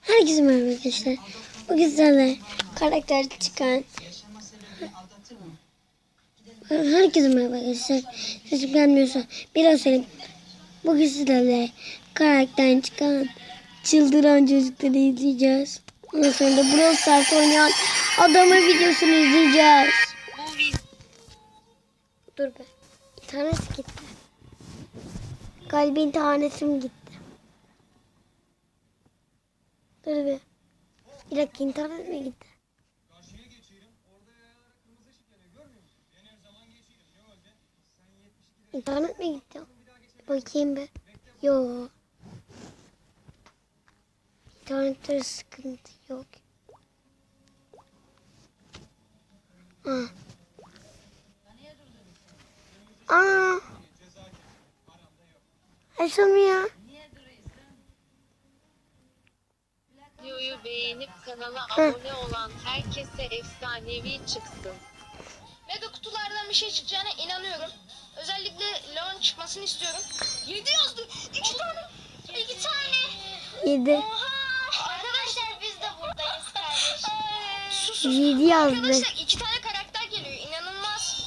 Herkese merhaba arkadaşlar. Bugün sizlerle karakter çıkan Herkese merhaba arkadaşlar. Sesim gelmiyorsa biraz söyleyeyim. Bugün sizlerle karakter çıkan çıldıran çocukları izleyeceğiz. Ondan sonra da Brawl Stars oynayan adamın videosunu izleyeceğiz. Dur be. Tanesi gitti. Kalbin tanesi mi gitti? Dur bir. Bir dakika internet mi gitti? İnternet mi gitti? Bakayım bir. Yo. İnternette sıkıntı yok. Ha. Aa. Açılmıyor. Videoyu beğenip kanala abone olan herkese efsanevi çıksın. Mega kutulardan bir şey çıkacağına inanıyorum. Özellikle Leon çıkmasını istiyorum. 7 yazdı. 2 tane. 2 tane. Yedi. Oha. Arkadaşlar biz de buradayız kardeşim. Sus sus. Yedi yazdı. Arkadaşlar 2 tane karakter geliyor. İnanılmaz.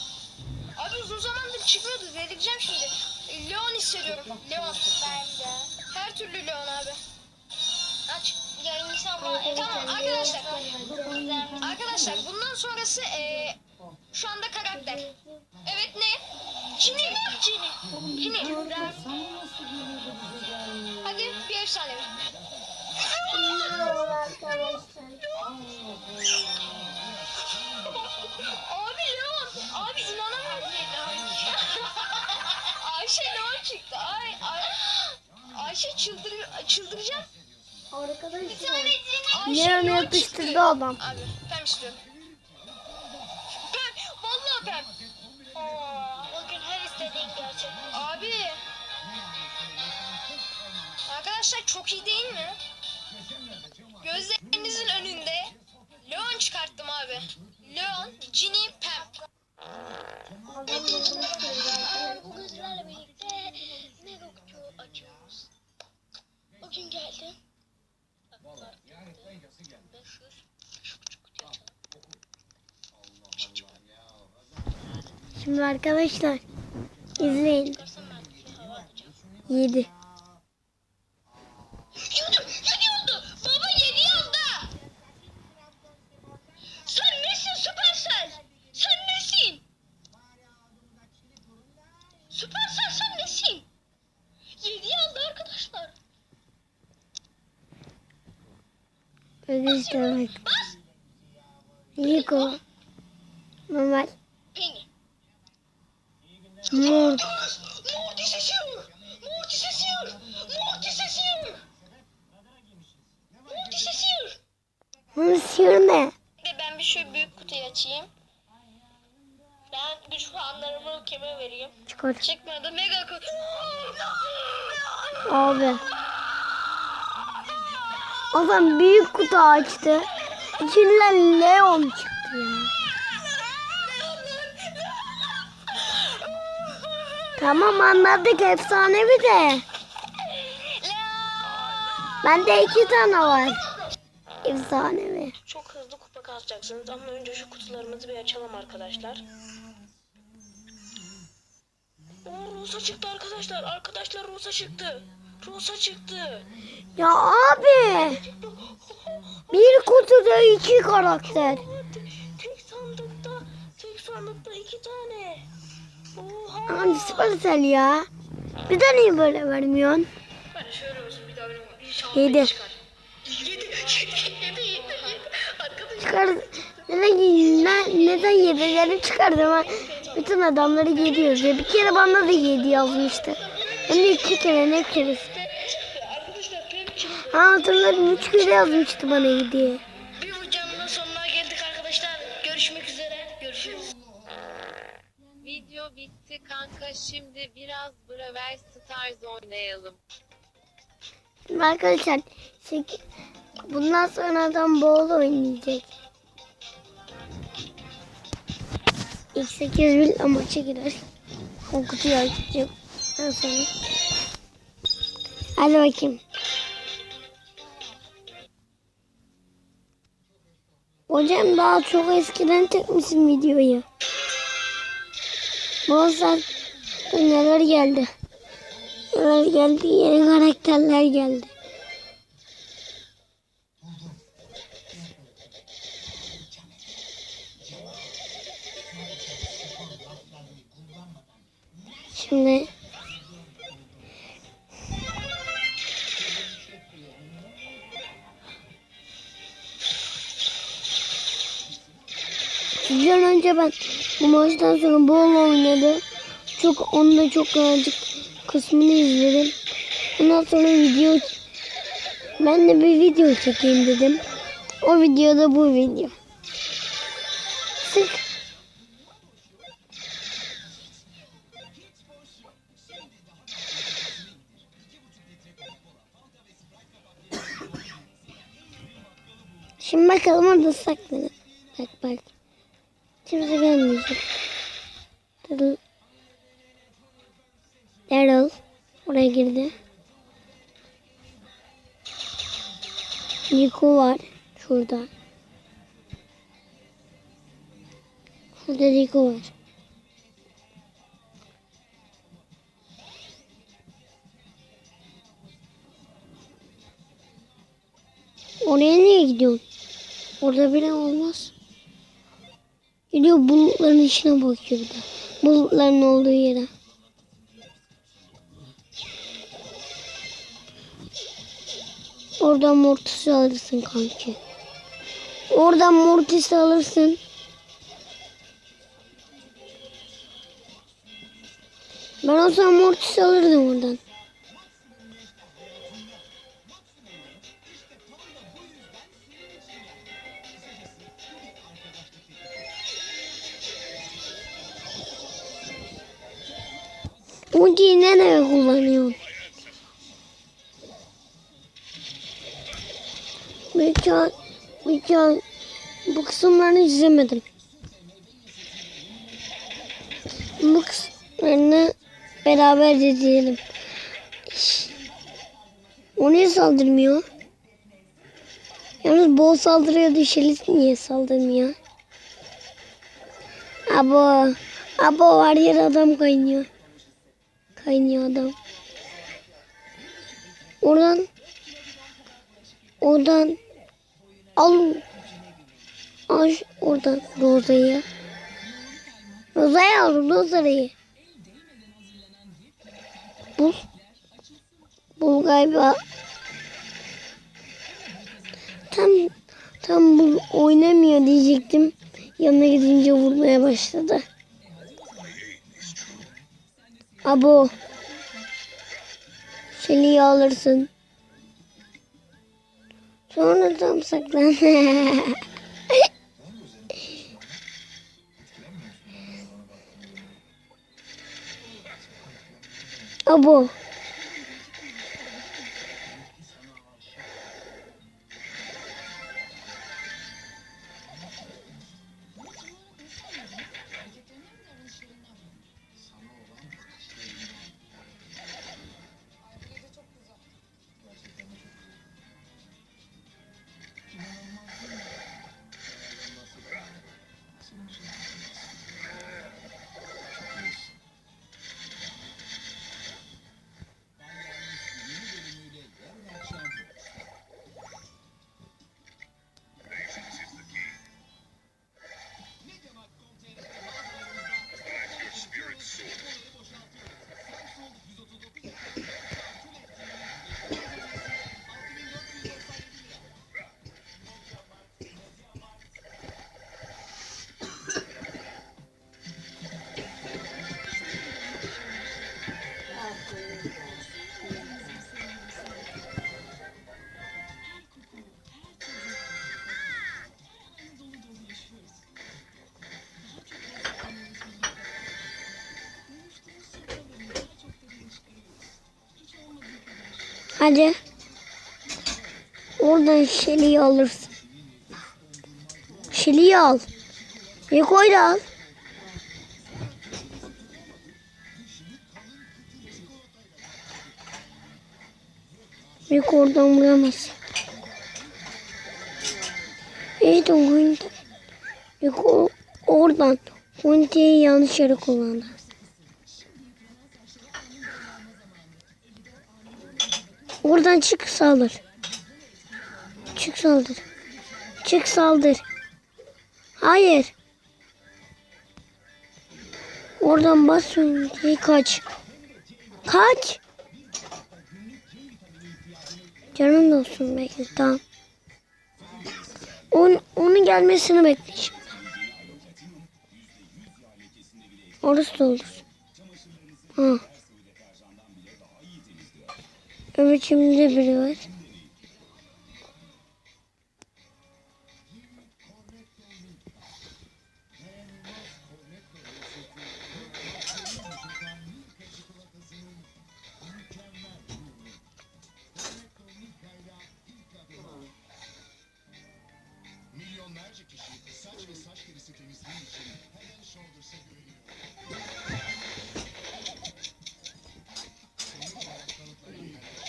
Abi uzun zamandır çıkmıyordu. Delireceğim şimdi. Leon hissediyorum. Leon. Ben de. Her türlü Leon abi. Aç. Yayıncı ama. Tamam arkadaşlar. Arkadaşlar bundan sonrası eee şu anda karakter. Evet ne? Cini. Cini. Cini. Hadi bir efsane. Abi Leon. Abi inanamıyorum. Ayşe Leon çıktı. Ay, ay. Ayşe çıldır, çıldıracağım. Cini. Leon yapıştırdı adam. Abi pem istiyorum. Pem. Vallahi pem. bugün her istediğin gerçek. Abi. Arkadaşlar çok iyi değil mi? Gözlerinizin önünde Leon çıkarttım abi. Leon, Ginny, Pem. Bugün sizlerle birlikte mega kutu açıyoruz. Bugün geldim. Şimdi arkadaşlar izleyin. 7 Normal. Penny. Mor. Morty sesiyor. Morty sesiyor. Morty sesiyor. Morty sesiyor. Ne? Ben bir şu büyük kutuyu açayım. Ben güç puanlarımı kime vereyim? Çıkar. Çıkmadı mega kutu. Abi. Adam büyük kutu açtı. İçinden Leon çıktı Tamam anladık efsanevi de. Bende iki tane var. Efsanevi. Çok hızlı kupa kasacaksınız ama önce şu kutularımızı bir açalım arkadaşlar. Oo, Rosa çıktı arkadaşlar. Arkadaşlar Rosa çıktı. Rosa çıktı. Ya abi. Bir kutuda iki karakter. Tek sandıkta, tek sandıkta iki tane. Oha. Abi Supercell ya. Bir de niye böyle vermiyorsun? Ben şöyle olsun bir daha benim inşallah Yedi. çıkar. Yedi. Yedi. Yedi. Çıkar. Neden, ne, neden yedileri çıkardım ha? Bütün adamları yedi yazıyor. Bir kere bana da yedi yazmıştı. Hem de iki kere ne keresi. Ha hatırladım üç kere yazmıştı bana yedi. Video bitti kanka şimdi biraz Braver Stars oynayalım. Şimdi arkadaşlar şek- bundan sonra adam bol oynayacak. X8 bin amaça girer. O kutuyu açacak. Ben sonra. Hadi bakayım. Hocam daha çok eskiden çekmişim videoyu. Saatte neler geldi? Neler geldi? Yeni karakterler geldi. Şimdi Sizden önce ben bu maçtan sonra bol oynadı. Çok onu da çok azıcık kısmını izledim. Ondan sonra video ben de bir video çekeyim dedim. O videoda bu video. Sık. Şimdi bakalım orada saklanın. Bak bak. Kimse gelmeyecek. Daryl. Oraya girdi. Nico var. Şurada. Şurada Nico var. Oraya niye gidiyorsun? Orada bile olmaz. Gidiyor bulutların içine bakıyor bir de. Bulutların olduğu yere. Oradan mortis alırsın kanki. Oradan mortis alırsın. Ben o zaman mortis alırdım oradan. Ultiyi nereye kullanıyorsun? Mükemmel, mükemmel. Bu kısımlarını izlemedim. Bu kısımlarını beraber izleyelim. O niye saldırmıyor? Yalnız bol saldırıyor düşeli niye saldırmıyor? Abo, abo var yer adam kaynıyor. Kaynıyor adam. Oradan oradan al şu- oradan Roza'yı. Roza'yı al Roza'yı. Bul. Bul galiba. Tam tam bu oynamıyor diyecektim. Yanına gidince vurmaya başladı. Abo. Seni alırsın. Sonra tam saklan. Abo. Hadi. Oradan Şeli'yi alırsın. Şeli'yi al. Niko'yu da al. Niko oradan vuramaz. Yok o, oradan Hunter'i yanlış yere kullandı. Oradan çık saldır. Çık saldır. Çık saldır. Hayır. Oradan bas Hunter'i kaç. Kaç. Canın da olsun belki tamam. Onun, onun gelmesini bekle şimdi. Orası da olur. Ha. Evet şimdi de biri var.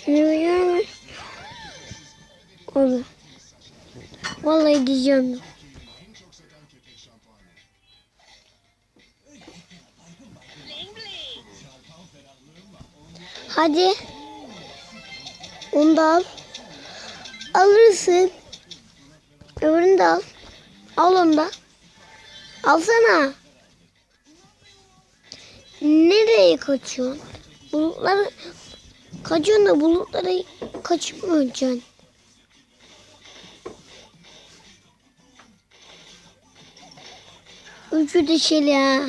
Mu? Olur. Vallahi diyeceğim. Hadi. Onu da al. Alırsın. Öbürünü de al. Al onu da. Alsana. Nereye kaçıyorsun? Bulutları kaçıyorsun da bulutları kaçmayacaksın. Üçü de şeyli ha.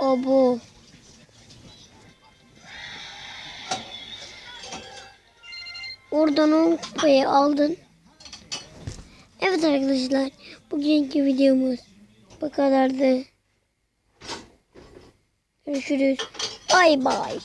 O bu. Oradan o kupayı aldın. Evet arkadaşlar. Bugünkü videomuz bu kadardı. Görüşürüz. Bay bay.